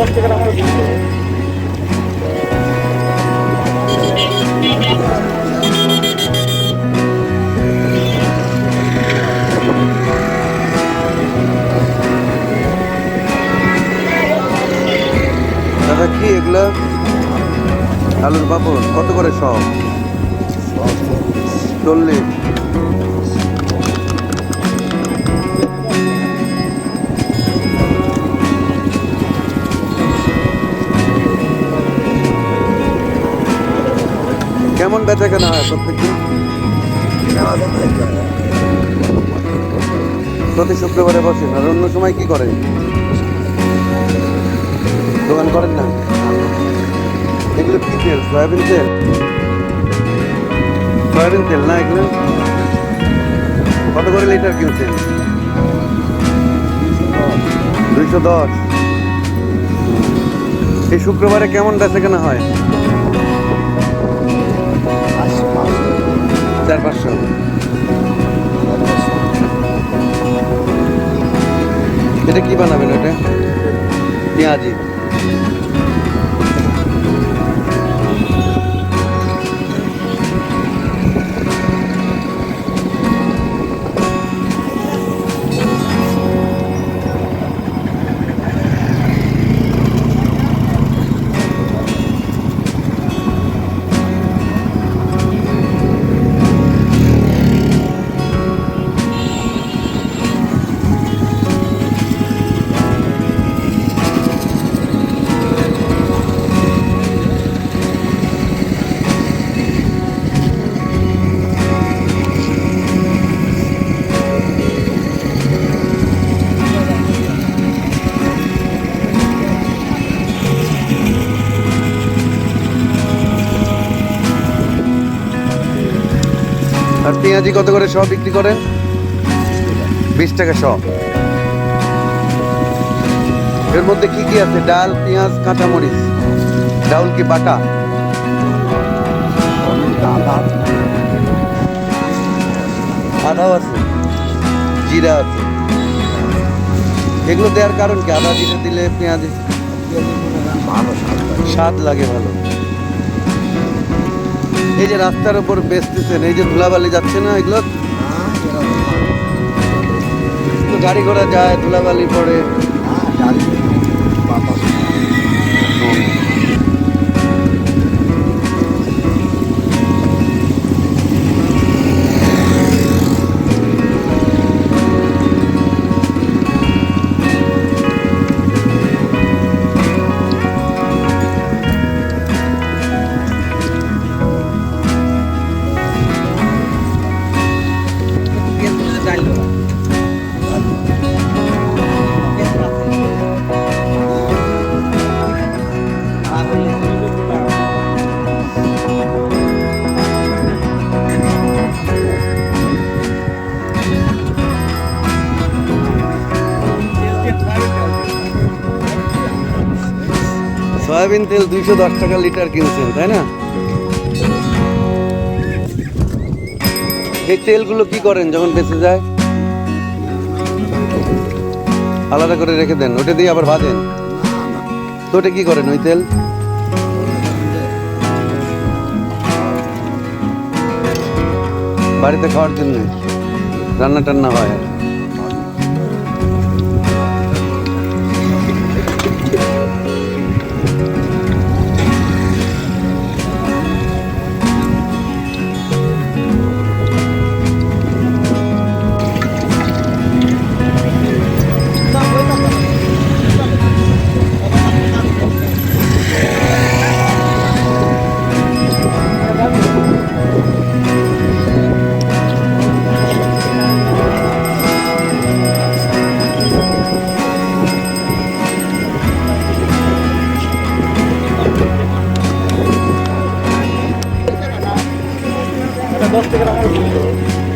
দাদা কি এগুলা? আলুর পাপড় কত করে সব? চল্লিশ। বেচা কেনা হয় প্রত্যেকদিন প্রতি শুক্রবারে বসেন আর অন্য সময় কি করেন দোকান করেন না? এগুলো কি তেল? সয়াবিন তেল? সয়াবিন তেল না এগুলো? কত করে লিটার কিনছেন? দুইশো দশ। এই শুক্রবারে কেমন বেচা কেনা হয়? চার পাঁচশো। এটা কি বানাবেন ওটা? পেঁয়াজি। পেঁয়াজি কত করে সব বিক্রি করেন? বিশ টাকা সব। এর মধ্যে কি কি আছে? ডাল, পেঁয়াজ, কাঁচামরিচ। ডাউল কি বাটা? আদাও আছে। জিরা আছে। এগুলো দেওয়ার কারণ কি? আদা জিরা দিলে পেঁয়াজ স্বাদ লাগে ভালো। এই যে রাস্তার উপর বেচতেছেন, এই যে ধুলাবালি যাচ্ছে না এগুলো? গাড়ি ঘোড়া যায়, ধুলাবালি পড়ে। সয়াবিন তেল দুইশো দশ টাকা লিটার কিনছেন, তাই না? এই তেলগুলো কি করেন যখন বেঁচে যায়? আলাদা করে রেখে দেন, ওটা দিয়ে আবার ভাজেন। তো ওটা কি করেন ওই তেল? বাড়িতে খাওয়ার জন্য রান্না টান্না হয় Este dos